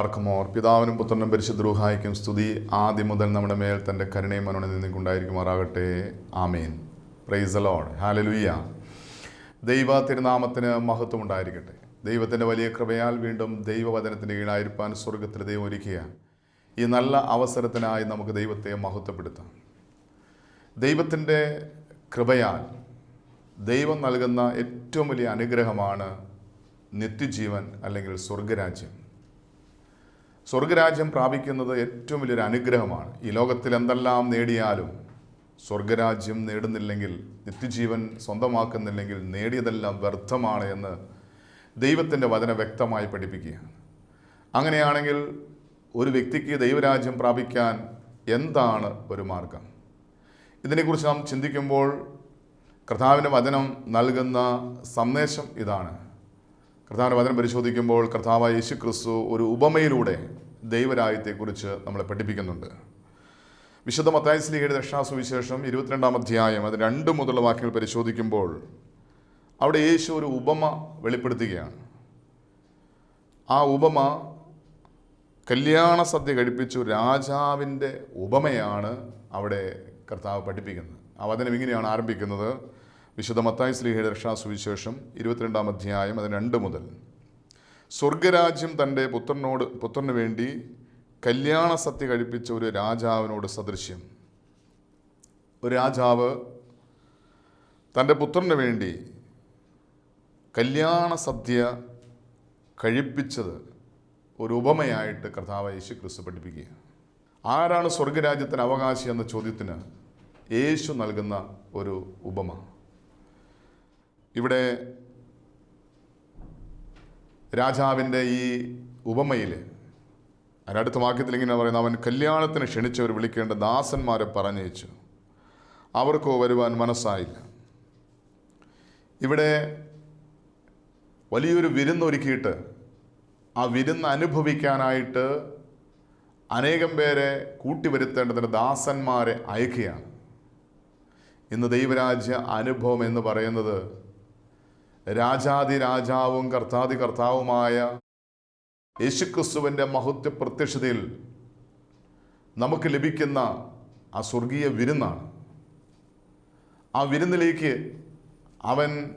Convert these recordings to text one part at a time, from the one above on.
ബാർക്കുമോർ പിതാവിനും പുത്രനും പരിശുദ്ധ രൂഹായിക്കും സ്തുതി. ആദ്യം മുതൽ നമ്മുടെ മേൽ തന്റെ കരുണയും മനോണി നിന്നുകൊണ്ടായിരിക്കുമാറാകട്ടെ ആമേൻ. പ്രൈസ് ലോഡ് ഹാലലുയ്യ ദൈവ തിരുനാമത്തിന് മഹത്വം ഉണ്ടായിരിക്കട്ടെ. ദൈവത്തിന്റെ വലിയ കൃപയാൽ വീണ്ടും ദൈവവചനത്തിന്റെ കീഴായിരിക്കാൻ സ്വർഗത്തിൽ ദൈവം ഒരുക്കുക ഈ നല്ല അവസരത്തിനായി നമുക്ക് ദൈവത്തെ മഹത്വപ്പെടുത്താം. ദൈവത്തിന്റെ കൃപയാൽ ദൈവം നൽകുന്ന ഏറ്റവും വലിയ അനുഗ്രഹമാണ് നിത്യജീവൻ അല്ലെങ്കിൽ സ്വർഗരാജ്യം സ്വർഗരാജ്യം പ്രാപിക്കുന്നത് ഏറ്റവും വലിയൊരു അനുഗ്രഹമാണ്. ഈ ലോകത്തിൽ എന്തെല്ലാം നേടിയാലും സ്വർഗരാജ്യം നേടുന്നില്ലെങ്കിൽ നിത്യജീവൻ സ്വന്തമാക്കുന്നില്ലെങ്കിൽ നേടിയതെല്ലാം വ്യർത്ഥമാണ് എന്ന് ദൈവത്തിന്റെ വചന വ്യക്തമായി പഠിപ്പിക്കുകയാണ്. അങ്ങനെയാണെങ്കിൽ ഒരു വ്യക്തിക്ക് ദൈവരാജ്യം പ്രാപിക്കാൻ എന്താണ് ഒരു മാർഗം? ഇതിനെക്കുറിച്ച് നാം ചിന്തിക്കുമ്പോൾ കർത്താവിന്റെ വചനം നൽകുന്ന സന്ദേശം ഇതാണ്. കർത്താവിന്റെ വചനം പരിശോധിക്കുമ്പോൾ കർത്താവായ യേശു ക്രിസ്തു ഒരു ഉപമയിലൂടെ ദൈവരായത്തെക്കുറിച്ച് നമ്മളെ പഠിപ്പിക്കുന്നുണ്ട്. വിശുദ്ധ മത്തായി സ്ലീഹയുടെ ദക്ഷാസുവിശേഷം ഇരുപത്തിരണ്ടാം അധ്യായം അത് രണ്ട് മുതലുള്ള വാക്യങ്ങൾ പരിശോധിക്കുമ്പോൾ അവിടെ യേശു ഒരു ഉപമ വെളിപ്പെടുത്തുകയാണ്. ആ ഉപമ കല്യാണ സദ്യ കഴിപ്പിച്ചു രാജാവിന്റെ ഉപമയാണ് അവിടെ കർത്താവ് പഠിപ്പിക്കുന്നത്. ആ വചനം ഇങ്ങനെയാണ് ആരംഭിക്കുന്നത്. വിശുദ്ധ മത്തായി രക്ഷാ സുവിശേഷം ഇരുപത്തിരണ്ടാം അധ്യായം അതിന് രണ്ട് മുതൽ. സ്വർഗരാജ്യം തന്റെ പുത്രനോട് പുത്രന് വേണ്ടി കല്യാണ സത്യ കഴിപ്പിച്ച ഒരു രാജാവിനോട് സദൃശ്യം. ഒരു രാജാവ് തന്റെ പുത്രന് വേണ്ടി കല്യാണ സദ്യ കഴിപ്പിച്ചത് ഒരു ഉപമയായിട്ട് കർത്താവ് യേശു ക്രിസ്തു പഠിപ്പിക്കുക ആരാണ് സ്വർഗരാജ്യത്തിന് അവകാശി എന്ന ചോദ്യത്തിന് യേശു നൽകുന്ന ഒരു ഉപമ. ഇവിടെ രാജാവിന്റെ ഈ ഉപമയിൽ അതിനടുത്ത വാക്യത്തിൽ ഇങ്ങനെ പറയുന്നത് അവൻ കല്യാണത്തിന് ക്ഷണിച്ചവർ വിളിക്കേണ്ട ദാസന്മാരെ പറഞ്ഞയച്ചു. അവർക്കോ വരുവാൻ മനസ്സായില്ല. ഇവിടെ വലിയൊരു വിരുന്നൊരുക്കിയിട്ട് ആ വിരുന്ന് അനുഭവിക്കാനായിട്ട് അനേകം പേരെ കൂട്ടി കൂട്ടിവരുത്തേണ്ടതിന് ദാസന്മാരെ അയക്കുകയാണ്. ഇന്ന് ദൈവരാജ്യ അനുഭവം എന്ന് പറയുന്നത് രാജാതി രാജാവും കർത്താതി കർത്താവുമായ യേശുക്രിസ്തുവിന്റെ മഹത്വ പ്രത്യക്ഷതയിൽ നമുക്ക് ലഭിക്കുന്ന ആ സ്വർഗീയ വിരുന്നാണ്. ആ വിരുന്നിലേക്ക് അവൻ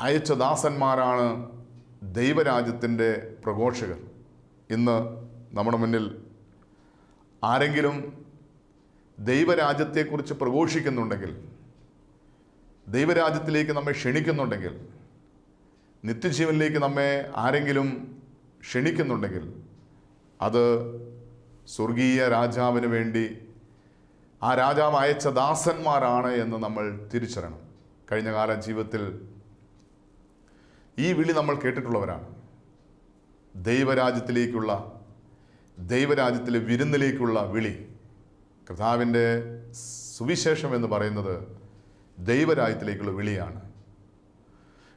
അയച്ച ദാസന്മാരാണ് ദൈവരാജ്യത്തിന്റെ പ്രഘോഷകർ. ഇന്ന് നമ്മുടെ മുന്നിൽ ആരെങ്കിലും ദൈവരാജ്യത്തെക്കുറിച്ച് പ്രഘോഷിക്കുന്നുണ്ടെങ്കിൽ ദൈവരാജ്യത്തിലേക്ക് നമ്മെ ക്ഷണിക്കുന്നുണ്ടെങ്കിൽ നിത്യജീവനിലേക്ക് നമ്മെ ആരെങ്കിലും ക്ഷണിക്കുന്നുണ്ടെങ്കിൽ അത് സ്വർഗീയ രാജാവിന് വേണ്ടി ആ രാജാവ് അയച്ച ദാസന്മാരാണ് എന്ന് നമ്മൾ തിരിച്ചറിയണം. കഴിഞ്ഞ കാല ജീവിതത്തിൽ ഈ വിളി നമ്മൾ കേട്ടിട്ടുള്ളവരാണ്. ദൈവരാജ്യത്തിലേക്കുള്ള ദൈവരാജ്യത്തിലെ വിരുന്നിലേക്കുള്ള വിളി. കർത്താവിന്റെ സുവിശേഷം എന്ന് പറയുന്നത് ദൈവരാജ്യത്തിലേക്കുള്ള വിളിയാണ്.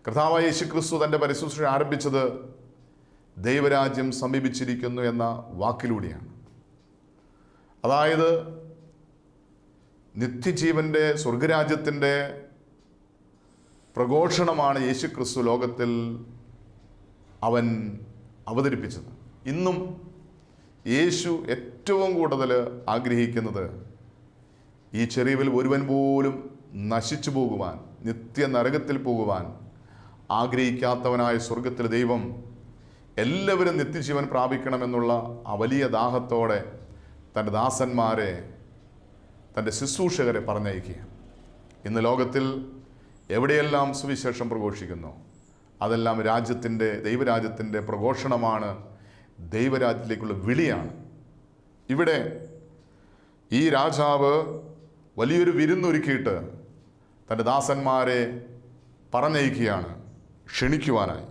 കർത്താവായ യേശു ക്രിസ്തു തന്റെ പരിശുശ്രൂഷ ആരംഭിച്ചത് ദൈവരാജ്യം സമീപിച്ചിരിക്കുന്നു എന്ന വാക്കിലൂടെയാണ്. അതായത് നിത്യജീവന്റെ സ്വർഗരാജ്യത്തിന്റെ പ്രഘോഷണമാണ് യേശു ക്രിസ്തു ലോകത്തിൽ അവൻ അവതരിപ്പിച്ചത്. ഇന്നും യേശു ഏറ്റവും കൂടുതൽ ആഗ്രഹിക്കുന്നത് ഈ ചെറിയവിൽ ഒരുവൻ പോലും നശിച്ചു പോകുവാൻ നിത്യ നരകത്തിൽ പോകുവാൻ ആഗ്രഹിക്കാത്തവനായ സ്വർഗത്തിലെ ദൈവം എല്ലാവരും നിത്യജീവൻ പ്രാപിക്കണമെന്നുള്ള ആ വലിയ ദാഹത്തോടെ തന്റെ ദാസന്മാരെ തന്റെ ശുശ്രൂഷകരെ പറഞ്ഞയക്കുക ഇന്ന് ലോകത്തിൽ എവിടെയെല്ലാം സുവിശേഷം പ്രഘോഷിക്കുന്നു അതെല്ലാം രാജ്യത്തിന്റെ ദൈവരാജ്യത്തിന്റെ പ്രഘോഷണമാണ് ദൈവരാജ്യത്തിലേക്കുള്ള വിളിയാണ്. ഇവിടെ ഈ രാജാവ് വലിയൊരു വിരുന്നൊരുക്കിയിട്ട് തന്റെ ദാസന്മാരെ പറഞ്ഞയക്കുകയാണ് ക്ഷണിക്കുവാനായി.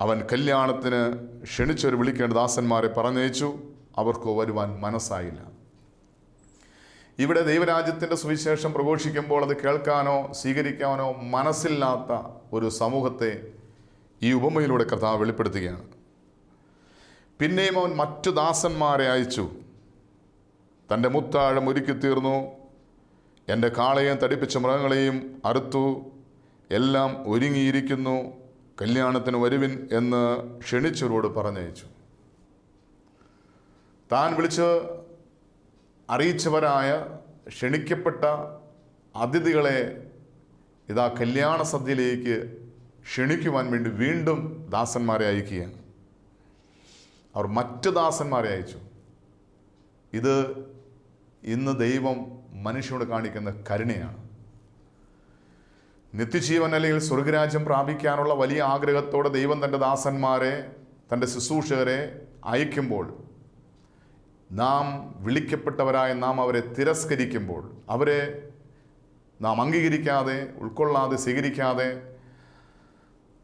അവൻ കല്യാണത്തിന് ക്ഷണിച്ചൊരു വിളിക്കേണ്ട ദാസന്മാരെ പറഞ്ഞയച്ചു. അവർക്ക് വരുവാൻ മനസ്സായില്ല. ഇവിടെ ദൈവരാജ്യത്തിന്റെ സുവിശേഷം പ്രഘോഷിക്കുമ്പോൾ അത് കേൾക്കാനോ സ്വീകരിക്കാനോ മനസ്സില്ലാത്ത ഒരു സമൂഹത്തെ ഈ ഉപമയിലൂടെ കർത്താവ് വെളിപ്പെടുത്തുകയാണ്. പിന്നെയും അവൻ മറ്റു ദാസന്മാരെ അയച്ചു. തന്റെ മുത്താഴം ഒരുക്കി തീർന്നു എന്റെ കാളയും തടിപ്പിച്ച മൃഗങ്ങളെയും അറുത്തു എല്ലാം ഒരുങ്ങിയിരിക്കുന്നു കല്യാണത്തിന് വരുവിൻ എന്ന് ക്ഷണിച്ചവരോട് പറഞ്ഞയച്ചു. താൻ വിളിച്ച് അറിയിച്ചവരായ ക്ഷണിക്കപ്പെട്ട അതിഥികളെ ഇതാ കല്യാണ സദ്യയിലേക്ക് ക്ഷണിക്കുവാൻ വേണ്ടി വീണ്ടും ദാസന്മാരെ അയക്കുകയാണ്. അവർ മറ്റ് ദാസന്മാരെ അയച്ചു. ഇത് ഇന്ന് ദൈവം മനുഷ്യനോട് കാണിക്കുന്ന കരുണയാണ്. നിത്യജീവൻ അല്ലെങ്കിൽ സ്വർഗരാജ്യം പ്രാപിക്കാനുള്ള വലിയ ആഗ്രഹത്തോടെ ദൈവം തന്റെ ദാസന്മാരെ തന്റെ ശുശ്രൂഷകരെ അയക്കുമ്പോൾ നാം വിളിക്കപ്പെട്ടവരായ നാം അവരെ തിരസ്കരിക്കുമ്പോൾ അവരെ നാം അംഗീകരിക്കാതെ ഉൾക്കൊള്ളാതെ സ്വീകരിക്കാതെ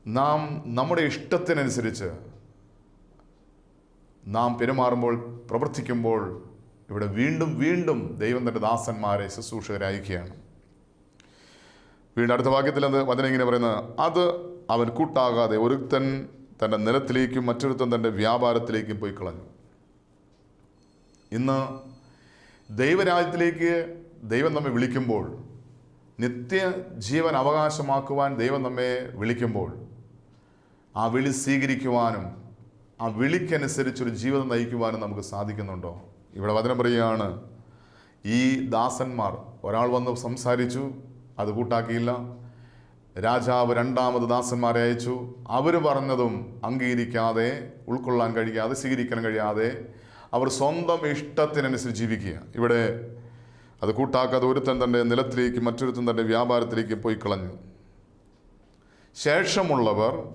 നാം നമ്മുടെ ഇഷ്ടത്തിനനുസരിച്ച് നാം പെരുമാറുമ്പോൾ പ്രവർത്തിക്കുമ്പോൾ ഇവിടെ വീണ്ടും വീണ്ടും ദൈവം തന്റെ ദാസന്മാരെ ശുശ്രൂഷകരെ അയക്കുകയാണ്. വീണ്ടും അടുത്ത വാക്യത്തിൽ അത് വചനം ഇങ്ങനെ പറയുന്നത് അത് അവൻ കൂട്ടാകാതെ ഒരുത്തൻ തന്റെ നിലത്തിലേക്കും മറ്റൊരുത്തൻ തന്റെ വ്യാപാരത്തിലേക്കും പോയി കളഞ്ഞു ഇന്ന് ദൈവരാജ്യത്തിലേക്ക് ദൈവം നമ്മെ വിളിക്കുമ്പോൾ നിത്യ ജീവൻ അവകാശമാക്കുവാൻ ദൈവം നമ്മെ വിളിക്കുമ്പോൾ ആ വിളി സ്വീകരിക്കുവാനും ആ വിളിക്കനുസരിച്ചൊരു ജീവിതം നയിക്കുവാനും നമുക്ക് സാധിക്കുന്നുണ്ടോ? ഇവിടെ വചനം പറയുകയാണ്. ഈ ദാസന്മാർ ഒരാൾ വന്ന് സംസാരിച്ചു അത് കൂട്ടാക്കിയില്ല. രാജാവ് രണ്ടാമത് ദാസന്മാരെ അയച്ചു. അവർ പറഞ്ഞതും അംഗീകരിക്കാതെ ഉൾക്കൊള്ളാൻ കഴിയാതെ സ്വീകരിക്കാൻ കഴിയാതെ അവർ സ്വന്തം ഇഷ്ടത്തിനനുസരിച്ച് ജീവിക്കുക ഇവിടെ അത് കൂട്ടാക്കാതെ ഒരുത്തൻ തന്റെ നിലത്തിലേക്ക് മറ്റൊരുത്തൻ തന്റെ വ്യാപാരത്തിലേക്ക് പോയി കളഞ്ഞു. ശേഷമുള്ളവർ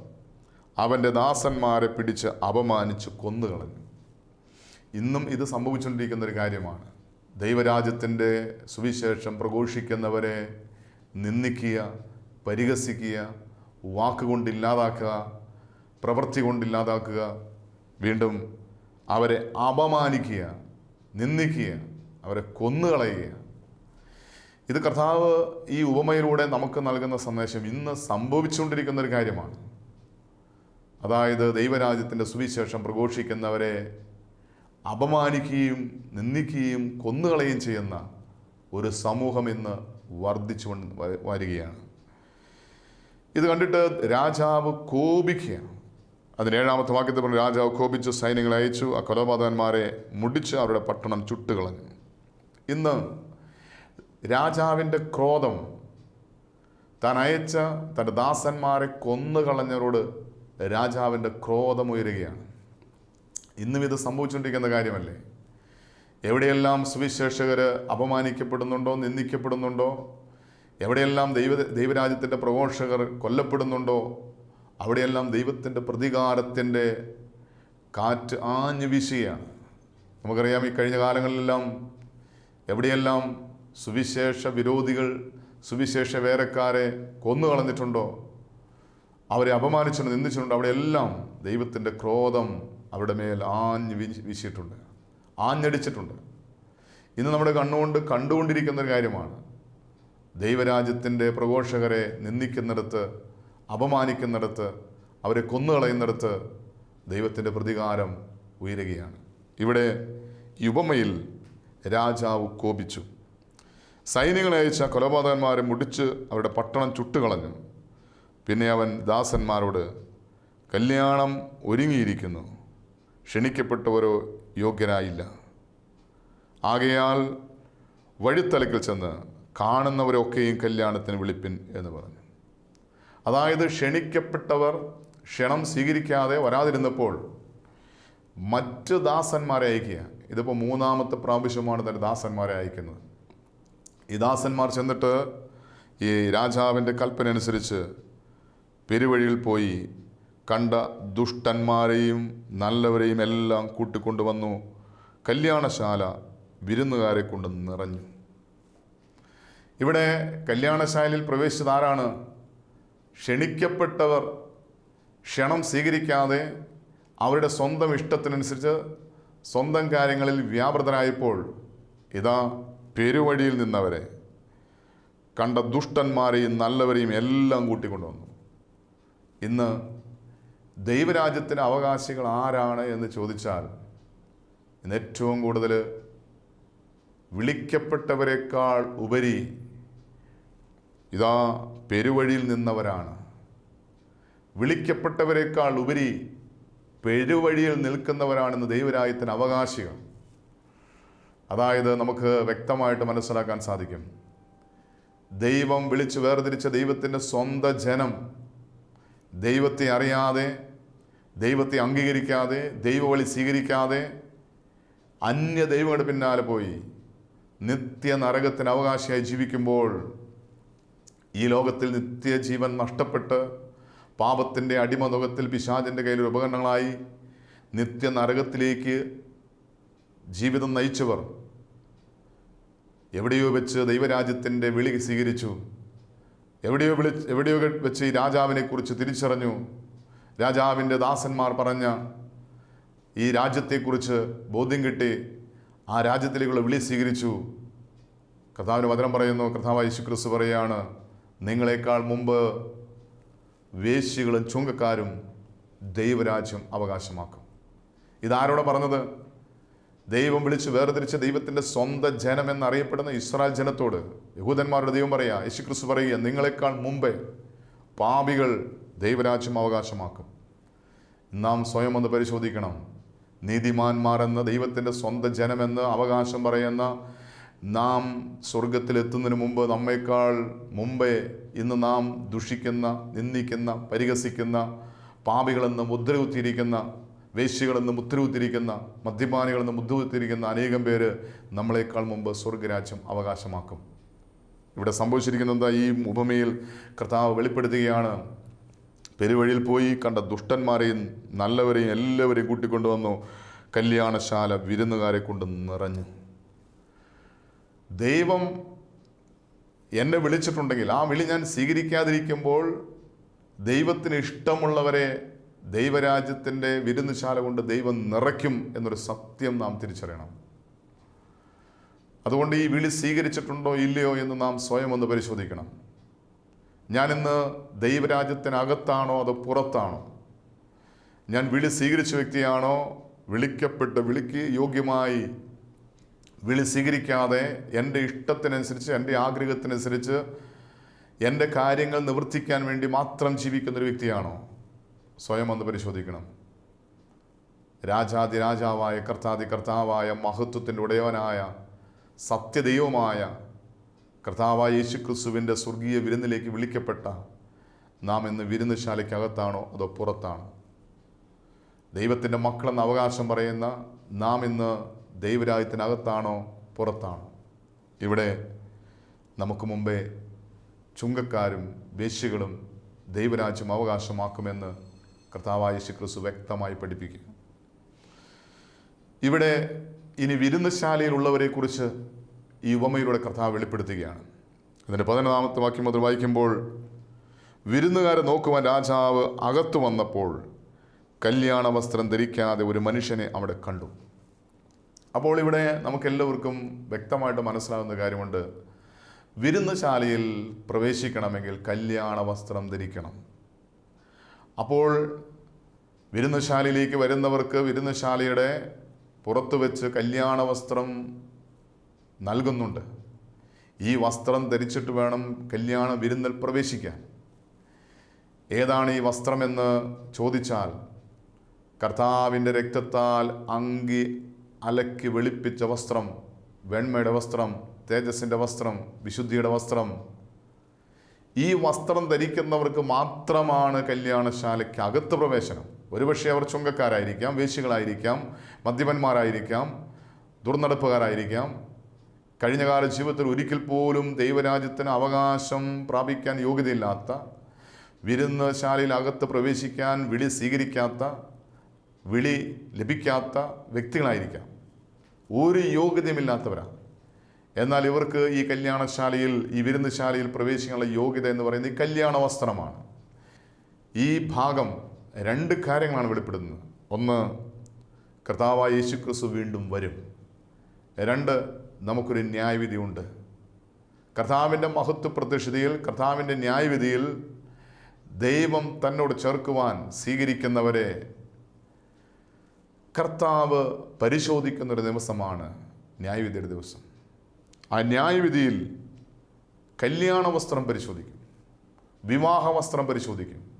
അവന്റെ ദാസന്മാരെ പിടിച്ച് അപമാനിച്ച് കൊന്നുകളഞ്ഞു. ഇന്നും ഇത് സംഭവിച്ചുകൊണ്ടിരിക്കുന്ന ഒരു കാര്യമാണ്. ദൈവരാജ്യത്തിന്റെ സുവിശേഷം പ്രഘോഷിക്കുന്നവരെ നിന്ദിക്കുക പരിഹസിക്കുക വാക്കുകൊണ്ട് ഇല്ലാതാക്കുക പ്രവൃത്തി കൊണ്ടില്ലാതാക്കുക വീണ്ടും അവരെ അപമാനിക്കുക നിന്ദിക്കുക അവരെ കൊന്നുകളയുക. ഇത് കർത്താവ് ഈ ഉപമയിലൂടെ നമുക്ക് നൽകുന്ന സന്ദേശം ഇന്ന് സംഭവിച്ചുകൊണ്ടിരിക്കുന്ന ഒരു കാര്യമാണ്. അതായത് ദൈവരാജ്യത്തിന്റെ സുവിശേഷം പ്രഘോഷിക്കുന്നവരെ അപമാനിക്കുകയും നിന്ദിക്കുകയും കൊന്നുകളയും ചെയ്യുന്ന ഒരു സമൂഹം ഇന്ന് വർദ്ധിച്ചു വരികയാണ്. ഇത് കണ്ടിട്ട് രാജാവ് കോപിക്കുകയാണ്. അതിന് ഏഴാമത്തെ വാക്യത്തിൽ പറഞ്ഞു രാജാവ് കോപിച്ച് സൈന്യങ്ങളെ അയച്ചു ആ കൊലപാതകന്മാരെ മുടിച്ച് അവരുടെ പട്ടണം ചുട്ടുകളഞ്ഞു. ഇന്ന് രാജാവിന്റെ ക്രോധം താൻ അയച്ച തന്റെ ദാസന്മാരെ കൊന്നുകളഞ്ഞവരോട് രാജാവിന്റെ ക്രോധം ഉയരുകയാണ്. ഇന്നും ഇത് സംഭവിച്ചുകൊണ്ടിരിക്കുന്ന കാര്യമല്ലേ? എവിടെയെല്ലാം സുവിശേഷകർ അപമാനിക്കപ്പെടുന്നുണ്ടോ നിന്ദിക്കപ്പെടുന്നുണ്ടോ? എവിടെയെല്ലാം ദൈവ ദൈവരാജ്യത്തിന്റെ പ്രഘോഷകർ കൊല്ലപ്പെടുന്നുണ്ടോ? അവിടെയെല്ലാം ദൈവത്തിന്റെ പ്രതികാരത്തിന്റെ കാറ്റ് ആഞ്ഞു വീശുകയാണ്. നമുക്കറിയാം ഈ കഴിഞ്ഞ കാലങ്ങളിലെല്ലാം എവിടെയെല്ലാം സുവിശേഷ വിരോധികൾ സുവിശേഷ കൊന്നു കളഞ്ഞിട്ടുണ്ടോ അവരെ അപമാനിച്ചിട്ടുണ്ട് നിന്ദിച്ചിട്ടുണ്ട്? അവിടെയെല്ലാം ദൈവത്തിന്റെ ക്രോധം അവരുടെ മേൽ ആഞ്ഞ് വീശി വീശിയിട്ടുണ്ട്. ആഞ്ഞടിച്ചിട്ടുണ്ട്. ഇന്ന് നമ്മുടെ കണ്ണുകൊണ്ട് കണ്ടുകൊണ്ടിരിക്കുന്ന ഒരു കാര്യമാണ്. ദൈവരാജ്യത്തിന്റെ പ്രഘോഷകരെ നിന്ദിക്കുന്നിടത്ത് അപമാനിക്കുന്നിടത്ത് അവരെ കൊന്നുകളയുന്നിടത്ത് ദൈവത്തിന്റെ പ്രതികാരം ഉയരുകയാണ്. ഇവിടെ ഈ രാജാവ് കോപിച്ചു. സൈന്യങ്ങളെ അയച്ച കൊലപാതകന്മാരെ മുടിച്ച് അവരുടെ പട്ടണം ചുട്ടുകളഞ്ഞു. പിന്നെ അവൻ ദാസന്മാരോട് കല്യാണം ഒരുങ്ങിയിരിക്കുന്നു. ക്ഷണിക്കപ്പെട്ടവരോ യോഗ്യനായില്ല ആകയാൽ വഴിത്തലക്കിൽ ചെന്ന് കാണുന്നവരൊക്കെയും കല്യാണത്തിന് വിളിപ്പിൻ എന്ന് പറഞ്ഞു. അതായത് ക്ഷണിക്കപ്പെട്ടവർ ക്ഷണം സ്വീകരിക്കാതെ വരാതിരുന്നപ്പോൾ മറ്റ് ദാസന്മാരെ അയക്കുക. ഇതിപ്പോൾ മൂന്നാമത്തെ പ്രാവശ്യമാണ് തന്റെ ദാസന്മാരെ അയക്കുന്നത്. ഈ ദാസന്മാർ ചെന്നിട്ട് ഈ രാജാവിന്റെ കൽപ്പന അനുസരിച്ച് പെരുവഴിയിൽ പോയി കണ്ട ദുഷ്ടന്മാരെയും നല്ലവരെയും എല്ലാം കൂട്ടിക്കൊണ്ടുവന്നു. കല്യാണശാല വിരുന്നുകാരെ കൊണ്ട് നിറഞ്ഞു. ഇവിടെ കല്യാണശാലയിൽ പ്രവേശിച്ചത് ആരാണ്? ക്ഷണിക്കപ്പെട്ടവർ. ക്ഷണം സ്വീകരിക്കാതെ അവരുടെ സ്വന്തം ഇഷ്ടത്തിനനുസരിച്ച് സ്വന്തം കാര്യങ്ങളിൽ വ്യാപൃതരായപ്പോൾ ഇതാ പെരുവഴിയിൽ നിന്നവരെ. കണ്ട ദുഷ്ടന്മാരെയും നല്ലവരെയും എല്ലാം കൂട്ടിക്കൊണ്ടുവന്നു. ഇന്ന് ദൈവരാജ്യത്തിന് അവകാശികൾ ആരാണ് എന്ന് ചോദിച്ചാൽ ഇന്ന് ഏറ്റവും കൂടുതൽ വിളിക്കപ്പെട്ടവരെക്കാൾ ഉപരി ഇതാ പെരുവഴിയിൽ നിന്നവരാണ്. വിളിക്കപ്പെട്ടവരെക്കാൾ ഉപരി പെരുവഴിയിൽ നിൽക്കുന്നവരാണെന്ന് ദൈവരായത്തിന് അവകാശികൾ. അതായത് നമുക്ക് വ്യക്തമായിട്ട് മനസ്സിലാക്കാൻ സാധിക്കും. ദൈവം വിളിച്ച് വേർതിരിച്ച ദൈവത്തിന്റെ സ്വന്തം ജനം ദൈവത്തെ അറിയാതെ ദൈവത്തെ അംഗീകരിക്കാതെ ദൈവവളി സ്വീകരിക്കാതെ അന്യ ദൈവങ്ങളുടെ പിന്നാലെ പോയി നിത്യ നരകത്തിന് അവകാശിയായി ജീവിക്കുമ്പോൾ ഈ ലോകത്തിൽ നിത്യജീവൻ നഷ്ടപ്പെട്ട് പാപത്തിന്റെ അടിമതുകത്തിൽ പിശാചിന്റെ കയ്യിൽ ഉപകരണങ്ങളായി നിത്യ നരകത്തിലേക്ക് ജീവിതം നയിച്ചവർ എവിടെയോ വെച്ച് ദൈവരാജ്യത്തിന്റെ വിളി സ്വീകരിച്ചു. എവിടെയോ വിളി എവിടെയോ വെച്ച് ഈ രാജാവിനെക്കുറിച്ച് തിരിച്ചറിഞ്ഞു. രാജാവിന്റെ ദാസന്മാർ പറഞ്ഞ ഈ രാജ്യത്തെക്കുറിച്ച് ബോധ്യം കിട്ടി. ആ രാജ്യത്തിലേക്കുള്ള വിളി സ്വീകരിച്ചു. കർത്താവിന്റെ വചനം പറയുന്നു കർത്താവ് യേശു ക്രിസ്തു പറയുകയാണ് നിങ്ങളെക്കാൾ മുമ്പ് വേശികളും ചുങ്കക്കാരും ദൈവരാജ്യം അവകാശമാക്കും. ഇതാരോടെ പറഞ്ഞത്? ദൈവം വിളിച്ച് വേർതിരിച്ച ദൈവത്തിന്റെ സ്വന്തം ജനം എന്നറിയപ്പെടുന്ന ഇസ്രായേൽ ജനത്തോട് യഹൂദന്മാരുടെ ദൈവം പറയുക യേശു ക്രിസ്തു പറയുക നിങ്ങളെക്കാൾ മുമ്പേ പാപികൾ ദൈവരാജ്യം അവകാശമാക്കും നാം സ്വയം ഒന്ന് പരിശോധിക്കണം. നീതിമാന്മാരെന്ന് ദൈവത്തിന്റെ സ്വന്തം ജനമെന്ന് അവകാശം പറയുന്ന നാം സ്വർഗത്തിലെത്തുന്നതിന് മുമ്പ് നമ്മേക്കാൾ മുമ്പേ ഇന്ന് നാം ദുഷിക്കുന്ന നിന്ദിക്കുന്ന പരിഹസിക്കുന്ന പാപികളെന്ന് മുദ്രകുത്തിയിരിക്കുന്ന വേശ്യകളെന്ന് മുദ്രകുത്തിരിക്കുന്ന മദ്യപാനികളെന്ന് മുദ്രകുത്തിരിക്കുന്ന അനേകം പേര് നമ്മളെക്കാൾ മുമ്പ് സ്വർഗരാജ്യം അവകാശമാക്കും. ഇവിടെ സംഭവിച്ചിരിക്കുന്നത് ഈ ഉപമയിൽ കർത്താവ് വെളിപ്പെടുത്തുകയാണ്. പെരുവഴിയിൽ പോയി കണ്ട ദുഷ്ടന്മാരെയും നല്ലവരെയും എല്ലാവരെയും കൂട്ടിക്കൊണ്ടുവന്നു കല്യാണശാല വിരുന്നുകാരെ കൊണ്ട് നിറഞ്ഞു. ദൈവം എന്നെ വിളിച്ചിട്ടുണ്ടെങ്കിൽ ആ വിളി ഞാൻ സ്വീകരിക്കാതിരിക്കുമ്പോൾ ദൈവത്തിന് ഇഷ്ടമുള്ളവരെ ദൈവരാജ്യത്തിന്റെ വിരുന്നുശാല കൊണ്ട് ദൈവം നിറയ്ക്കും എന്നൊരു സത്യം നാം തിരിച്ചറിയണം. അതുകൊണ്ട് ഈ വിളി സ്വീകരിച്ചിട്ടുണ്ടോ ഇല്ലയോ എന്ന് നാം സ്വയം ഒന്ന് പരിശോധിക്കണം. ഞാനിന്ന് ദൈവരാജ്യത്തിനകത്താണോ അതോ പുറത്താണോ? ഞാൻ വിളി സ്വീകരിച്ച വ്യക്തിയാണോ? വിളിക്കപ്പെട്ട് വിളിക്ക് യോഗ്യമായി വിളി സ്വീകരിക്കാതെ എന്റെ ഇഷ്ടത്തിനനുസരിച്ച് എന്റെ ആഗ്രഹത്തിനനുസരിച്ച് എന്റെ കാര്യങ്ങൾ നിവർത്തിക്കാൻ വേണ്ടി മാത്രം ജീവിക്കുന്നൊരു വ്യക്തിയാണോ? സ്വയം ഒന്ന് പരിശോധിക്കണം. രാജാതി രാജാവായ കർത്താതി കർത്താവായ മഹത്വത്തിന്റെ ഉടയവനായ സത്യദൈവമായ കർത്താവായ യേശു ക്രിസ്തുവിന്റെ സ്വർഗീയ വിരുന്നിലേക്ക് വിളിക്കപ്പെട്ട നാം ഇന്ന് വിരുന്നുശാലയ്ക്കകത്താണോ അതോ പുറത്താണോ? ദൈവത്തിന്റെ മക്കളെന്ന് അവകാശം പറയുന്ന നാം ഇന്ന് ദൈവരാജ്യത്തിനകത്താണോ പുറത്താണോ? ഇവിടെ നമുക്ക് മുമ്പേ ചുങ്കക്കാരും വേശ്യകളും ദൈവരാജ്യം അവകാശമാക്കുമെന്ന് കർത്താവായ ശിക്രിസ് വ്യക്തമായി പഠിപ്പിക്കുക ഇവിടെ ഇനി വിരുന്നശാലയിലുള്ളവരെക്കുറിച്ച് ഈ ഉപമയിലൂടെ കർത്താവ് വെളിപ്പെടുത്തുകയാണ്. ഇതിന്റെ പതിനൊന്നാമത്തെ വാക്യം മുതൽ വായിക്കുമ്പോൾ വിരുന്നുകാരെ നോക്കുവാൻ രാജാവ് അകത്തു വന്നപ്പോൾ കല്യാണ വസ്ത്രം ധരിക്കാതെ ഒരു മനുഷ്യനെ അവിടെ കണ്ടു. അപ്പോൾ ഇവിടെ നമുക്കെല്ലാവർക്കും വ്യക്തമായിട്ട് മനസ്സിലാകുന്ന കാര്യമുണ്ട്. വിരുന്നുശാലയിൽ പ്രവേശിക്കണമെങ്കിൽ കല്യാണ വസ്ത്രം ധരിക്കണം. അപ്പോൾ വിരുന്നുശാലയിലേക്ക് വരുന്നവർക്ക് വിരുന്നുശാലയുടെ പുറത്തു വെച്ച് കല്യാണ വസ്ത്രം നൽകുന്നുണ്ട്. ഈ വസ്ത്രം ധരിച്ചിട്ട് വേണം കല്യാണ വിരുന്നിൽ പ്രവേശിക്കാൻ. ഏതാണ് ഈ വസ്ത്രമെന്ന് ചോദിച്ചാൽ കർത്താവിന്റെ രക്തത്താൽ അങ്കി അലക്കി വെളുപ്പിച്ച വസ്ത്രം വെണ്മയുടെ വസ്ത്രം തേജസ്സിന്റെ വസ്ത്രം വിശുദ്ധിയുടെ വസ്ത്രം. ഈ വസ്ത്രം ധരിക്കുന്നവർക്ക് മാത്രമാണ് കല്യാണശാലയ്ക്ക് അകത്ത് പ്രവേശനം. ഒരുപക്ഷെ അവർ ചുങ്കക്കാരായിരിക്കാം വേശികളായിരിക്കാം മദ്യപന്മാരായിരിക്കാം ദുർനടപ്പുകാരായിരിക്കാം. കഴിഞ്ഞകാല ജീവിതത്തിൽ ഒരിക്കൽ പോലും ദൈവരാജ്യത്തിന് അവകാശം പ്രാപിക്കാൻ യോഗ്യതയില്ലാത്ത വിരുന്ന് ശാലയിൽ അകത്ത് പ്രവേശിക്കാൻ വിളി സ്വീകരിക്കാത്ത വിളി ലഭിക്കാത്ത വ്യക്തികളായിരിക്കാം. ഒരു യോഗ്യതയുമില്ലാത്തവരാണ്. എന്നാൽ ഇവർക്ക് ഈ കല്യാണശാലയിൽ ഈ വിരുന്നുശാലയിൽ പ്രവേശിക്കാനുള്ള യോഗ്യത എന്ന് പറയുന്നത് ഈ കല്യാണ വസ്ത്രമാണ്. ഈ ഭാഗം രണ്ട് കാര്യങ്ങളാണ് വെളിപ്പെടുന്നത് ഒന്ന് കർത്താവായ യേശുക്രിസ്തു വീണ്ടും വരും. രണ്ട് നമുക്കൊരു ന്യായവിധിയുണ്ട് കർത്താവിന്റെ മഹത്വ പ്രതിഷ്ഠയിൽ കർത്താവിന്റെ ന്യായവിധിയിൽ ദൈവം തന്നോട് ചേർക്കുവാൻ സ്വീകരിക്കുന്നവരെ കർത്താവ് പരിശോധിക്കുന്നൊരു ദിവസമാണ് ന്യായവിധിയുടെ ദിവസം. ആ ന്യായവിധിയിൽ കല്യാണ വസ്ത്രം പരിശോധിക്കും വിവാഹ വസ്ത്രം പരിശോധിക്കും.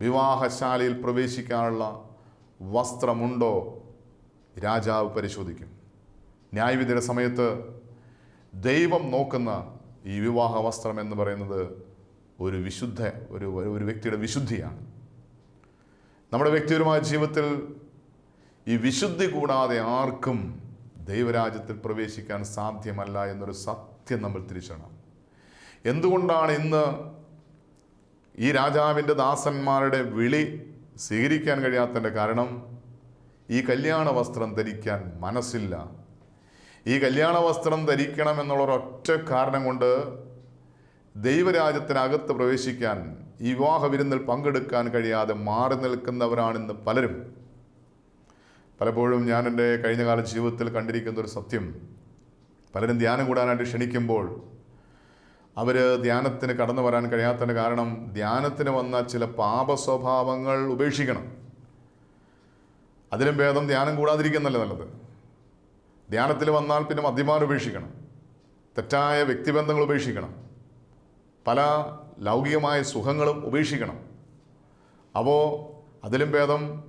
വിവാഹശാലയിൽ പ്രവേശിക്കാനുള്ള വസ്ത്രമുണ്ടോ? രാജാവ് പരിശോധിക്കും. ന്യായവിധിയുടെ സമയത്ത് ദൈവം നോക്കുന്ന ഈ വിവാഹ വസ്ത്രം എന്ന് പറയുന്നത് ഒരു വിശുദ്ധ ഒരു ഒരു വ്യക്തിയുടെ വിശുദ്ധിയാണ്. നമ്മുടെ വ്യക്തിപരമായ ജീവിതത്തിൽ ഈ വിശുദ്ധി കൂടാതെ ആർക്കും ദൈവരാജ്യത്തിൽ പ്രവേശിക്കാൻ സാധ്യമല്ല എന്നൊരു സത്യം നമ്മൾ തിരിച്ചണം എന്തുകൊണ്ടാണ് ഇന്ന് ഈ രാജാവിന്റെ ദാസന്മാരുടെ വിളി സ്വീകരിക്കാൻ കഴിയാത്തതിന്റെ കാരണം ഈ കല്യാണ വസ്ത്രം ധരിക്കാൻ മനസ്സില്ല ഈ കല്യാണ വസ്ത്രം ധരിക്കണം എന്നുള്ള ഒരൊറ്റ കാരണം കൊണ്ട് ദൈവരാജ്യത്തിനകത്ത് പ്രവേശിക്കാൻ ഈ വിവാഹ വിരുന്നിൽ പങ്കെടുക്കാൻ കഴിയാതെ മാറി നിൽക്കുന്നവരാണ് ഇന്ന് പലരും. പലപ്പോഴും ഞാൻ എന്റെ കഴിഞ്ഞകാല ജീവിതത്തിൽ കണ്ടിരിക്കുന്ന ഒരു സത്യം. പലരും ധ്യാനം കൂടാനായിട്ട് ക്ഷണിക്കുമ്പോൾ അവർ ധ്യാനത്തിന് കടന്നു വരാൻ കഴിയാത്തതിന് കാരണം ധ്യാനത്തിന് വന്ന ചില പാപ സ്വഭാവങ്ങൾ ഉപേക്ഷിക്കണം. അതിലും ഭേദം ധ്യാനം കൂടാതിരിക്കുന്നല്ലേ നല്ലത്? ധ്യാനത്തിൽ വന്നാൽ പിന്നെ മദ്യപാനം ഉപേക്ഷിക്കണം. തെറ്റായ വ്യക്തിബന്ധങ്ങൾ ഉപേക്ഷിക്കണം. പല ലൗകികമായ സുഖങ്ങളും ഉപേക്ഷിക്കണം. അപ്പോൾ അതിലും ഭേദം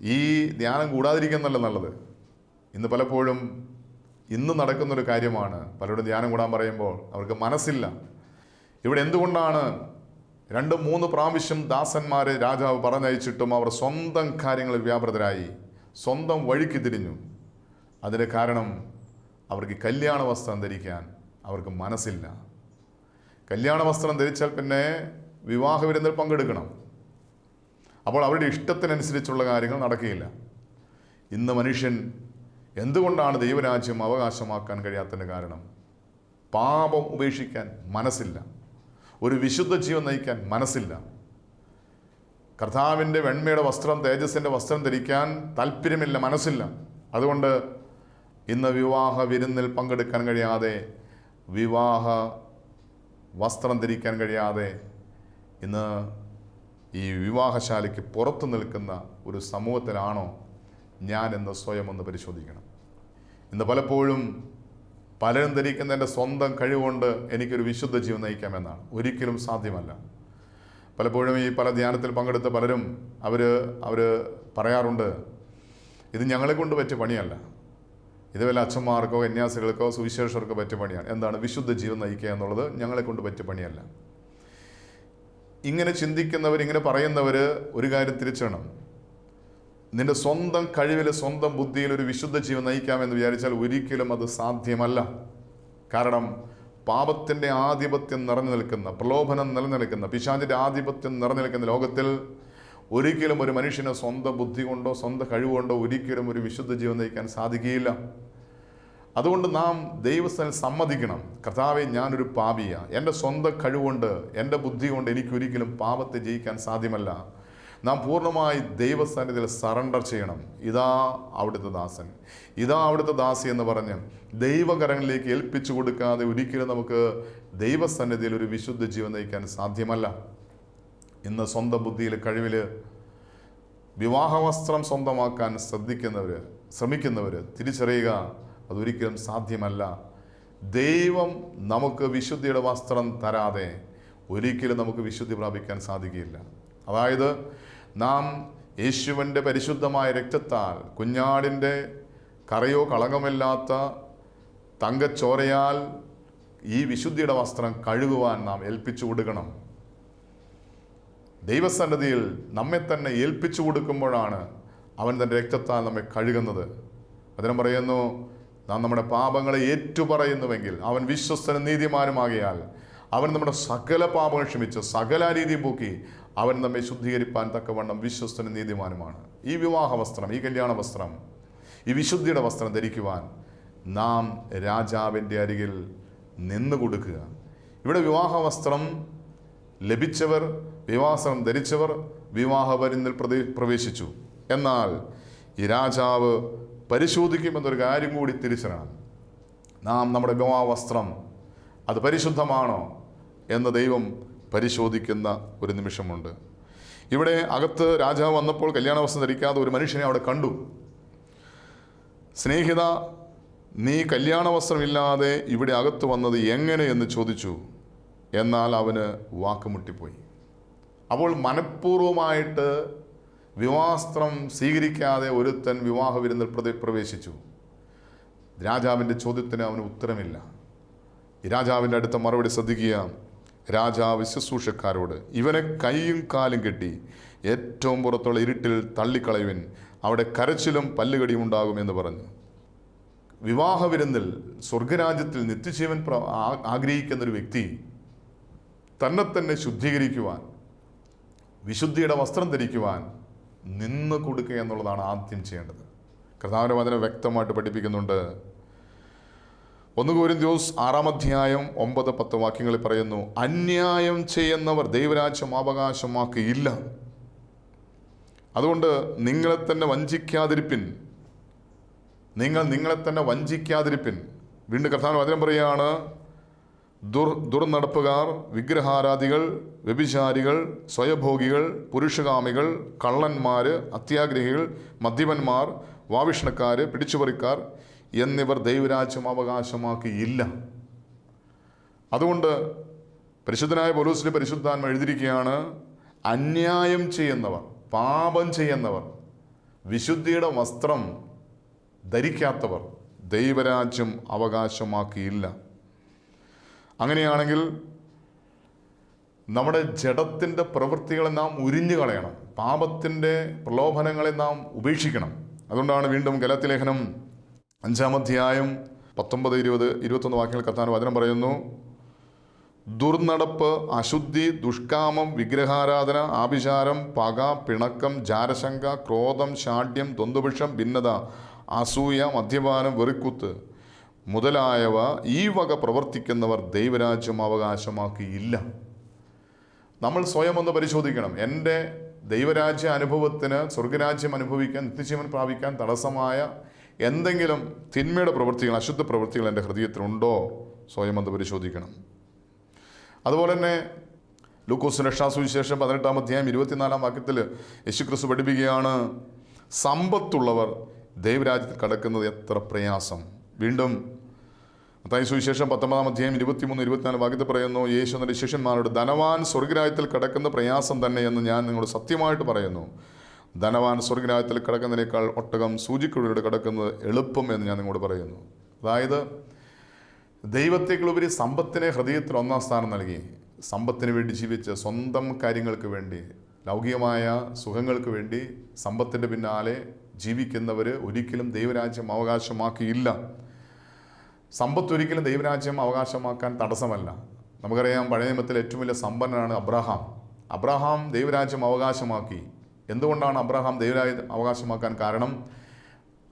ഈ ധ്യാനം കൂടാതിരിക്കുന്നല്ല നല്ലത്. ഇന്ന് പലപ്പോഴും ഇന്ന് നടക്കുന്നൊരു കാര്യമാണ് പലരോടും ധ്യാനം കൂടാൻ പറയുമ്പോൾ അവർക്ക് മനസ്സില്ല. ഇവിടെ എന്തുകൊണ്ടാണ് രണ്ട് മൂന്ന് പ്രാവശ്യം ദാസന്മാരെ രാജാവ് പറഞ്ഞയച്ചിട്ടും അവർ സ്വന്തം കാര്യങ്ങളിൽ വ്യാപൃതരായി സ്വന്തം വഴിക്ക് തിരിഞ്ഞു. അതിന് കാരണം അവർക്ക് കല്യാണ വസ്ത്രം ധരിക്കാൻ അവർക്ക് മനസ്സില്ല. കല്യാണ വസ്ത്രം ധരിച്ചാൽ പിന്നെ വിവാഹ വിരുന്നിൽ പങ്കെടുക്കണം. അപ്പോൾ അവരുടെ ഇഷ്ടത്തിനനുസരിച്ചുള്ള കാര്യങ്ങൾ നടക്കുകയില്ല. ഇന്ന് മനുഷ്യൻ എന്തുകൊണ്ടാണ് ദൈവരാജ്യം അവകാശമാക്കാൻ കഴിയാത്തതിന് കാരണം? പാപം ഉപേക്ഷിക്കാൻ മനസ്സില്ല. ഒരു വിശുദ്ധ ജീവൻ നയിക്കാൻ മനസ്സില്ല. കർത്താവിന്റെ വെണ്മയുടെ വസ്ത്രം തേജസ്സിന്റെ വസ്ത്രം ധരിക്കാൻ താല്പര്യമില്ല മനസ്സില്ല. അതുകൊണ്ട് ഇന്ന് വിവാഹ വിരുന്നിൽ പങ്കെടുക്കാൻ കഴിയാതെ വിവാഹ വസ്ത്രം ധരിക്കാൻ കഴിയാതെ ഇന്ന് ഈ വിവാഹശാലയ്ക്ക് പുറത്തു നിൽക്കുന്ന ഒരു സമൂഹത്തിലാണോ ഞാൻ എന്ന് സ്വയം ഒന്ന് പരിശോധിക്കണം. ഇന്ന് പലപ്പോഴും പലരും ധരിക്കുന്ന എന്റെ സ്വന്തം കഴിവുകൊണ്ട് എനിക്കൊരു വിശുദ്ധ ജീവൻ നയിക്കാമെന്നാണ്. ഒരിക്കലും സാധ്യമല്ല. പലപ്പോഴും ഈ പല ധ്യാനത്തിൽ പങ്കെടുത്ത പലരും അവർ അവർ പറയാറുണ്ട് ഇത് ഞങ്ങളെ കൊണ്ട് പറ്റിയ പണിയല്ല. ഇത് വല്ല അച്ഛന്മാർക്കോ കന്യാസികൾക്കോ സുവിശേഷർക്കോ പറ്റിയ പണിയാണ്. എന്താണ് വിശുദ്ധ ജീവൻ നയിക്കുക എന്നുള്ളത് ഞങ്ങളെ കൊണ്ട് പറ്റിയ പണിയല്ല. ഇങ്ങനെ ചിന്തിക്കുന്നവർ ഇങ്ങനെ പറയുന്നവർ ഒരു കാര്യം തിരിച്ചണം നിന്റെ സ്വന്തം കഴിവിൽ സ്വന്തം ബുദ്ധിയിൽ ഒരു വിശുദ്ധ ജീവൻ നയിക്കാമെന്ന് വിചാരിച്ചാൽ ഒരിക്കലും അത് സാധ്യമല്ല. കാരണം പാപത്തിന്റെ ആധിപത്യം നിറഞ്ഞു നിൽക്കുന്ന പ്രലോഭനം നിലനിൽക്കുന്ന പിശാചിന്റെ ആധിപത്യം നിറഞ്ഞു നിൽക്കുന്ന ലോകത്തിൽ ഒരിക്കലും ഒരു മനുഷ്യന് സ്വന്തം ബുദ്ധി കൊണ്ടോ സ്വന്തം കഴിവുകൊണ്ടോ ഒരിക്കലും ഒരു വിശുദ്ധ ജീവൻ നയിക്കാൻ സാധിക്കുകയില്ല. അതുകൊണ്ട് നാം ദൈവസ്ഥനിൽ സമ്മതിക്കണം. കർത്താവെ ഞാനൊരു പാപിയ. എന്റെ സ്വന്തം കഴിവുകൊണ്ട് എന്റെ ബുദ്ധി കൊണ്ട് എനിക്കൊരിക്കലും പാപത്തെ ജയിക്കാൻ സാധ്യമല്ല. നാം പൂർണമായി ദൈവസ്ഥാനത്തിൽ സറണ്ടർ ചെയ്യണം. ഇതാ അവിടുത്തെ ദാസൻ. ഇതാ അവിടുത്തെ ദാസി എന്ന് പറഞ്ഞ് ദൈവകരങ്ങളിലേക്ക് ഏൽപ്പിച്ചു കൊടുക്കാതെ ഒരിക്കലും നമുക്ക് ദൈവസന്നിധിയിൽ ഒരു വിശുദ്ധ ജീവൻ നയിക്കാൻ സാധ്യമല്ല. ഇന്ന് സ്വന്തം ബുദ്ധിയിൽ കഴിവിൽ വിവാഹവസ്ത്രം സ്വന്തമാക്കാൻ ശ്രദ്ധിക്കുന്നവർ ശ്രമിക്കുന്നവർ തിരിച്ചറിയുക അതൊരിക്കലും സാധ്യമല്ല. ദൈവം നമുക്ക് വിശുദ്ധിയുടെ വസ്ത്രം തരാതെ ഒരിക്കലും നമുക്ക് വിശുദ്ധി പ്രാപിക്കാൻ സാധിക്കുകയില്ല. അതായത് നാം യേശുവിന്റെ പരിശുദ്ധമായ രക്തത്താൽ കുഞ്ഞാടിന്റെ കറയോ കളങ്കമില്ലാത്ത തങ്കച്ചോരയാൽ ഈ വിശുദ്ധിയുടെ വസ്ത്രം കഴുകുവാൻ നാം ഏൽപ്പിച്ചു കൊടുക്കണം. ദൈവസന്നിധിയിൽ നമ്മെ തന്നെ ഏൽപ്പിച്ചു കൊടുക്കുമ്പോഴാണ് അവൻ തന്റെ രക്തത്താൽ നമ്മെ കഴുകുന്നത്. അതിനും പറയുന്നു നാം നമ്മുടെ പാപങ്ങളെ ഏറ്റുപറയുന്നുവെങ്കിൽ അവൻ വിശ്വസ്തനും നീതിമാനുമാകിയാൽ അവൻ നമ്മുടെ സകല പാപങ്ങൾ ക്ഷമിച്ച് സകല രീതി പൂക്കി അവൻ നമ്മെ ശുദ്ധീകരിപ്പാൻ തക്കവണ്ണം വിശ്വസ്തനും നീതിമാനുമാണ്. ഈ വിവാഹ വസ്ത്രം ഈ കല്യാണ വസ്ത്രം ഈ വിശുദ്ധിയുടെ വസ്ത്രം ധരിക്കുവാൻ നാം രാജാവിന്റെ അരികിൽ നിന്ന് കൊടുക്കുക ഇവിടെ വിവാഹ വസ്ത്രം ലഭിച്ചവർ വിവാസനം ധരിച്ചവർ വിവാഹ പ്രതി പ്രവേശിച്ചു. എന്നാൽ ഈ രാജാവ് പരിശോധിക്കുമെന്നൊരു കാര്യം കൂടി തിരിച്ചറിയണം. നാം നമ്മുടെ വിവാഹവസ്ത്രം അത് പരിശുദ്ധമാണോ എന്ന് ദൈവം പരിശോധിക്കുന്ന ഒരു നിമിഷമുണ്ട്. ഇവിടെ അകത്ത് രാജാവ് വന്നപ്പോൾ കല്യാണ വസ്ത്രം ധരിക്കാതെ ഒരു മനുഷ്യനെ അവിടെ കണ്ടു. സ്നേഹിത നീ കല്യാണ വസ്ത്രമില്ലാതെ ഇവിടെ അകത്ത് വന്നത് എങ്ങനെ? എന്ന് ചോദിച്ചു. എന്നാൽ അവന് വാക്കുമുട്ടിപ്പോയി. അപ്പോൾ മനഃപൂർവമായിട്ട് വിവാഹസ്ത്രം സ്വീകരിക്കാതെ ഒരുത്തൻ വിവാഹ വിരുന്നിൽ പ്രതി- പ്രവേശിച്ചു. രാജാവിന്റെ ചോദ്യത്തിന് അവന് ഉത്തരമില്ല. രാജാവിന്റെ അടുത്ത മറുപടി ശ്രദ്ധിക്കുക. രാജാവ് ശുശ്രൂഷക്കാരോട് ഇവനെ കൈയും കാലും കെട്ടി ഏറ്റവും പുറത്തുള്ള ഇരുട്ടിൽ തള്ളിക്കളയുവിൻ. അവിടെ കരച്ചിലും പല്ലുകടിയും ഉണ്ടാകും എന്ന് പറഞ്ഞു. വിവാഹ വിരുന്നിൽ സ്വർഗരാജ്യത്തിൽ നിത്യജീവൻ ആഗ്രഹിക്കുന്ന ഒരു വ്യക്തി തന്നെ തന്നെ ശുദ്ധീകരിക്കുവാൻ വിശുദ്ധിയുടെ വസ്ത്രം ധരിക്കുവാൻ നിന്ന് കൊടുക്കുക എന്നുള്ളതാണ് ആദ്യം ചെയ്യേണ്ടത്. കർത്താവിന്റെ വചനം വ്യക്തമായിട്ട് പഠിപ്പിക്കുന്നുണ്ട്. ഒന്ന് കോരിന്ത്യോസ് ആറാം അധ്യായം ഒമ്പത് പത്ത് വാക്യങ്ങളിൽ പറയുന്നു അന്യായം ചെയ്യുന്നവർ ദൈവരാജ്യം അവകാശമാക്കിയില്ല അതുകൊണ്ട് നിങ്ങളെ തന്നെ വഞ്ചിക്കാതിരിപ്പിൻ. നിങ്ങൾ നിങ്ങളെ തന്നെ വഞ്ചിക്കാതിരിപ്പിൻ. വീണ്ടും കർത്താവിന് വചനം പറയുകയാണ് ദുർ ദുർനടപ്പുകാർ വിഗ്രഹാരാധികൾ വ്യഭിചാരികൾ സ്വയഭോഗികൾ പുരുഷകാമികൾ കള്ളന്മാർ അത്യാഗ്രഹികൾ മദ്യപന്മാർ വാവിഷ്ണക്കാർ പിടിച്ചുപറിക്കാർ എന്നിവർ ദൈവരാജ്യം അവകാശമാക്കിയില്ല അതുകൊണ്ട് പരിശുദ്ധനായ പോലൂസിലെ പരിശുദ്ധാൻ എഴുതിയിരിക്കുകയാണ് അന്യായം ചെയ്യുന്നവർ പാപം ചെയ്യുന്നവർ വിശുദ്ധിയുടെ വസ്ത്രം ധരിക്കാത്തവർ ദൈവരാജ്യം അവകാശമാക്കിയില്ല. അങ്ങനെയാണെങ്കിൽ നമ്മുടെ ജഡത്തിന്റെ പ്രവൃത്തികളെ നാം ഉരിഞ്ഞു കളയണം. പാപത്തിന്റെ പ്രലോഭനങ്ങളെ നാം ഉപേക്ഷിക്കണം. അതുകൊണ്ടാണ് വീണ്ടും ഗലത്തിലേഖനം അഞ്ചാം അധ്യായം പത്തൊമ്പത് ഇരുപത് ഇരുപത്തൊന്ന് വാക്യങ്ങൾ കത്താൻ വചനം പറയുന്നു. ദുർനടപ്പ് അശുദ്ധി ദുഷ്കാമം വിഗ്രഹാരാധന ആഭിചാരം പക പിണക്കം ജാരശങ്ക ക്രോധം ശാഠ്യം ദ്വന്ദ്പുഷം ഭിന്നത അസൂയ മദ്യപാനം വെറിക്കുത്ത് മുതലായവ ഈ വക പ്രവർത്തിക്കുന്നവർ ദൈവരാജ്യം അവകാശമാക്കിയില്ല. നമ്മൾ സ്വയം ഒന്ന് പരിശോധിക്കണം. എന്റെ ദൈവരാജ്യ അനുഭവത്തിന് സ്വർഗരാജ്യം അനുഭവിക്കാൻ നിത്യജീവൻ പ്രാപിക്കാൻ തടസ്സമായ എന്തെങ്കിലും തിന്മയുടെ പ്രവൃത്തികൾ അശുദ്ധ പ്രവൃത്തികൾ എന്റെ ഹൃദയത്തിലുണ്ടോ? സ്വയം ഒന്ന് പരിശോധിക്കണം. അതുപോലെ തന്നെ ലൂക്കോസ് രക്ഷാസുവിശേഷം പതിനെട്ടാം അധ്യായം ഇരുപത്തിനാലാം വാക്യത്തിൽ യേശുക്രിസ്തു പഠിപ്പിക്കുകയാണ് സമ്പത്തുള്ളവർ ദൈവരാജ്യത്തിൽ കടക്കുന്നത് എത്ര പ്രയാസം. വീണ്ടും മത്തായി സുവിശേഷം പത്തൊമ്പതാം അധ്യായം ഇരുപത്തിമൂന്ന് ഇരുപത്തിനാല് വാക്യത്തിൽ പറയുന്നു യേശു എന്നൊരു ശിഷ്യന്മാരോട് ധനവാൻ സ്വർഗരാജ്യത്തിൽ കിടക്കുന്ന പ്രയാസം തന്നെ എന്ന് ഞാൻ നിങ്ങളോട് സത്യമായിട്ട് പറയുന്നു. ധനവാൻ സ്വർഗരാജ്യത്തിൽ കിടക്കുന്നതിനേക്കാൾ ഒട്ടകം സൂചിക്കുഴിയുടെ കിടക്കുന്നത് എളുപ്പം എന്ന് ഞാൻ നിങ്ങളോട് പറയുന്നു. അതായത് ദൈവത്തേക്കുള്ളവർ സമ്പത്തിനെ ഹൃദയത്തിൽ ഒന്നാം സ്ഥാനം നൽകി സമ്പത്തിന് വേണ്ടി ജീവിച്ച് സ്വന്തം കാര്യങ്ങൾക്ക് വേണ്ടി ലൗകികമായ സുഖങ്ങൾക്ക് വേണ്ടി സമ്പത്തിന്റെ പിന്നാലെ ജീവിക്കുന്നവർ ഒരിക്കലും ദൈവരാജ്യം അവകാശമാക്കിയില്ല. സമ്പത്ത് ഒരിക്കലും ദൈവരാജ്യം അവകാശമാക്കാൻ തടസ്സമല്ല. നമുക്കറിയാം പഴയ നിയമത്തിൽ ഏറ്റവും വലിയ സമ്പന്നനാണ് അബ്രഹാം. അബ്രഹാം ദൈവരാജ്യം അവകാശമാക്കി. എന്തുകൊണ്ടാണ് അബ്രഹാം ദൈവരാജ്യം അവകാശമാക്കാൻ കാരണം?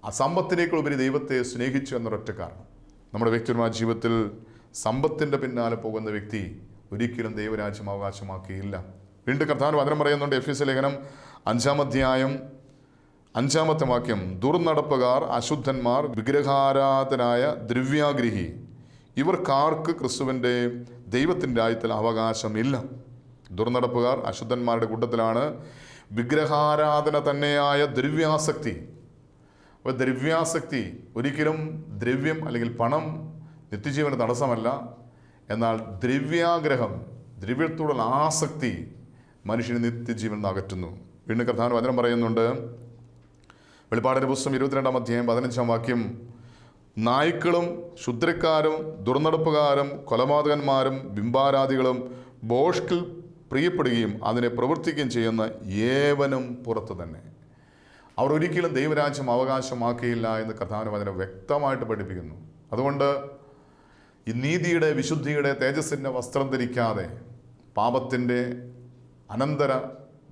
അസമ്പത്തിനേക്കുളുപരി ദൈവത്തെ സ്നേഹിച്ചു എന്നൊരൊറ്റ കാരണം. നമ്മുടെ വ്യക്തിപരമായ ജീവിതത്തിൽ സമ്പത്തിന്റെ പിന്നാലെ പോകുന്ന വ്യക്തി ഒരിക്കലും ദൈവരാജ്യം അവകാശമാക്കിയില്ല. വീണ്ടും കർത്താവിന് വചനം പറയുന്നുണ്ട് എഫ് എസ് ലേഖനം അഞ്ചാം അധ്യായം അഞ്ചാമത്തെ വാക്യം ദുർനടപ്പുകാർ അശുദ്ധന്മാർ വിഗ്രഹാരാധനായ ദ്രവ്യാഗ്രഹി. ഇവർക്കാർക്ക് ക്രിസ്തുവിന്റെ ദൈവത്തിന്റെ ആയത്തിൽ അവകാശമില്ല ദുർനടപ്പുകാർ അശുദ്ധന്മാരുടെ കൂട്ടത്തിലാണ്. വിഗ്രഹാരാധന തന്നെയായ ദ്രവ്യാസക്തി. അപ്പോൾ ദ്രവ്യാസക്തി ഒരിക്കലും ദ്രവ്യം അല്ലെങ്കിൽ പണം നിത്യജീവന തടസ്സമല്ല. എന്നാൽ ദ്രവ്യാഗ്രഹം ദ്രവ്യത്തോടുള്ള ആസക്തി മനുഷ്യന് നിത്യജീവൻ നിന്ന് അകറ്റുന്നു. വീണ്ടും കർത്താൻ വചനം പറയുന്നുണ്ട് വെളിപ്പാടിന്റെ പുസ്തകം ഇരുപത്തിരണ്ടാം അധ്യായം പതിനഞ്ചാം വാക്യം. നായ്ക്കളും ക്ഷുദ്രക്കാരും ദുർനടപ്പുകാരും കൊലപാതകന്മാരും ബിംബാരാധികളും ബോഷ്കിൽ പ്രിയപ്പെടുകയും അതിനെ പ്രവർത്തിക്കുകയും ചെയ്യുന്ന ഏവനും പുറത്തു തന്നെ. അവർ ഒരിക്കലും ദൈവരാജ്യം അവകാശമാക്കിയില്ല എന്ന് കർത്താവിന് അതിനെ വ്യക്തമായിട്ട് പഠിപ്പിക്കുന്നു. അതുകൊണ്ട് ഈ നീതിയുടെ വിശുദ്ധിയുടെ തേജസ്സിന്റെ വസ്ത്രം ധരിക്കാതെ പാപത്തിന്റെ അനന്തര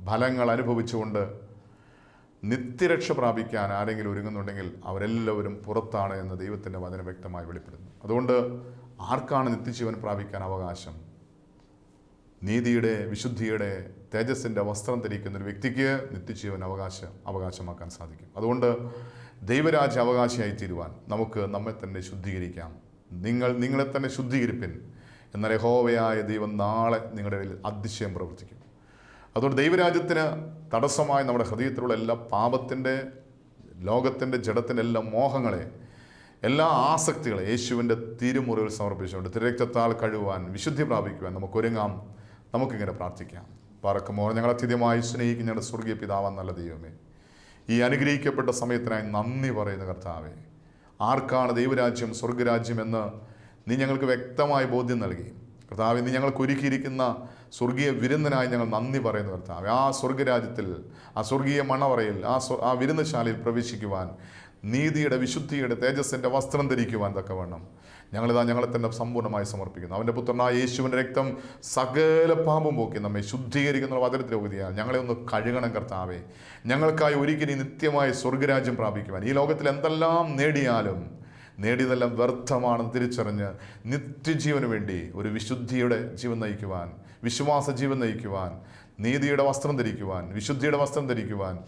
ഫലങ്ങൾ അനുഭവിച്ചുകൊണ്ട് നിത്യരക്ഷ പ്രാപിക്കാൻ ആരെങ്കിലും ഒരുങ്ങുന്നുണ്ടെങ്കിൽ അവരെല്ലാവരും പുറത്താണ് എന്ന് ദൈവത്തിന്റെ വചനം വ്യക്തമായി വെളിപ്പെടുന്നു അതുകൊണ്ട് ആർക്കാണ് നിത്യജീവൻ പ്രാപിക്കാൻ അവകാശം? നീതിയുടെ വിശുദ്ധിയുടെ തേജസ്സിന്റെ വസ്ത്രം ധരിക്കുന്ന ഒരു വ്യക്തിക്ക് നിത്യജീവൻ അവകാശ അവകാശമാക്കാൻ സാധിക്കും. അതുകൊണ്ട് ദൈവരാജ്യ അവകാശിയായി തീരുവാൻ നമുക്ക് നമ്മെ തന്നെ ശുദ്ധീകരിക്കാം. നിങ്ങൾ നിങ്ങളെ തന്നെ ശുദ്ധീകരിപ്പിൻ എന്നാൽ യഹോവയായ ദൈവം നാളെ നിങ്ങളുടെ ഇടയിൽ അതിശയം പ്രവർത്തിക്കും. അതുകൊണ്ട് ദൈവരാജ്യത്തിന് തടസ്സമായി നമ്മുടെ ഹൃദയത്തിലുള്ള എല്ലാ പാപത്തിന്റെ ലോകത്തിന്റെ ജഡത്തിന്റെ എല്ലാ മോഹങ്ങളെ എല്ലാ ആസക്തികളെ യേശുവിന്റെ തിരുമുറിവിൽ സമർപ്പിച്ചുകൊണ്ട് തിരക്തത്താൽ കഴിവാൻ വിശുദ്ധി പ്രാപിക്കുവാൻ നമുക്കൊരുങ്ങാം നമുക്കിങ്ങനെ പ്രാർത്ഥിക്കാം. പറക്കുമോ ഞങ്ങളെ അത്യധികമായി സ്നേഹിക്കുന്ന ഞങ്ങളുടെ സ്വർഗീയ പിതാവാൻ നല്ല ദൈവമേ. ഈ അനുഗ്രഹിക്കപ്പെട്ട സമയത്തിനായി നന്ദി പറയുന്ന കർത്താവേ. ആർക്കാണ് ദൈവരാജ്യം സ്വർഗരാജ്യം എന്ന് നീ ഞങ്ങൾക്ക് വ്യക്തമായ ബോധ്യം നൽകി. കർത്താവ് നീ ഞങ്ങൾക്ക് ഒരുക്കിയിരിക്കുന്ന സ്വർഗീയ വിരുന്നിനായി ഞങ്ങൾ നന്ദി പറയുന്നു കർത്താവ്. ആ സ്വർഗരാജ്യത്തിൽ ആ സ്വർഗീയ മണവറയിൽ ആ ആ വിരുന്നശാലയിൽ പ്രവേശിക്കുവാൻ നീതിയുടെ വിശുദ്ധിയുടെ തേജസ്സിന്റെ വസ്ത്രം ധരിക്കുവാൻ തക്കവണ്ണം ഞങ്ങളിതാ ഞങ്ങളെ തന്നെ സമ്പൂർണമായി സമർപ്പിക്കുന്നു. അവന്റെ പുത്രനായ യേശുവിന്റെ രക്തം സകല പാപം പോക്കി നമ്മെ ശുദ്ധീകരിക്കുന്ന വചനത്തിൽ ഉപതിയാൽ ഞങ്ങളെ ഒന്ന് കഴുകണം കർത്താവേ. ഞങ്ങൾക്കായി ഒരിക്കലും നിത്യമായ സ്വർഗരാജ്യം പ്രാപിക്കുവാൻ. ഈ ലോകത്തിൽ എന്തെല്ലാം നേടിയാലും നേടിയതെല്ലാം വ്യർത്ഥമാണെന്ന് തിരിച്ചറിഞ്ഞ് നിത്യജീവന് വേണ്ടി ഒരു വിശുദ്ധിയുടെ ജീവൻ നയിക്കുവാൻ വിശ്വാസ ജീവൻ നയിക്കുവാൻ നീതിയുടെ വസ്ത്രം ധരിക്കുവാൻ വിശുദ്ധിയുടെ വസ്ത്രം ധരിക്കുവാൻ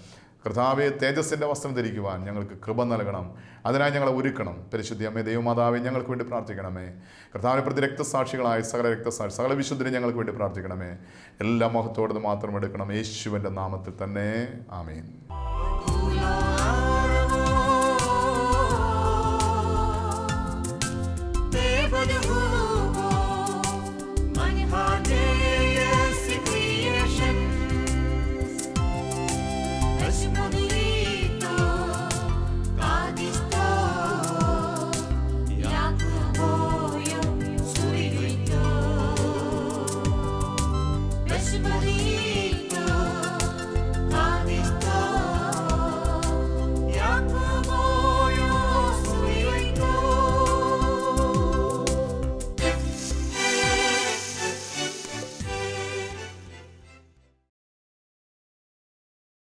കർത്താവെ തേജസ്സിന്റെ വസ്ത്രം ധരിക്കുവാൻ ഞങ്ങൾക്ക് കൃപ നൽകണം. അതിനായി ഞങ്ങളെ ഒരുക്കണം. പരിശുദ്ധി അമ്മേ ദൈവമാതാവെ ഞങ്ങൾക്ക് വേണ്ടി പ്രാർത്ഥിക്കണമേ. കർത്താവിനെ പ്രതി രക്തസാക്ഷികളായ സകല രക്തസാക്ഷി സകല വിശുദ്ധിനെ ഞങ്ങൾക്ക് വേണ്ടി പ്രാർത്ഥിക്കണമേ. എല്ലാ മഹത്വത്തോടെ മാത്രം എടുക്കണം. യേശുവിന്റെ നാമത്തിൽ തന്നെ. ആമേൻ.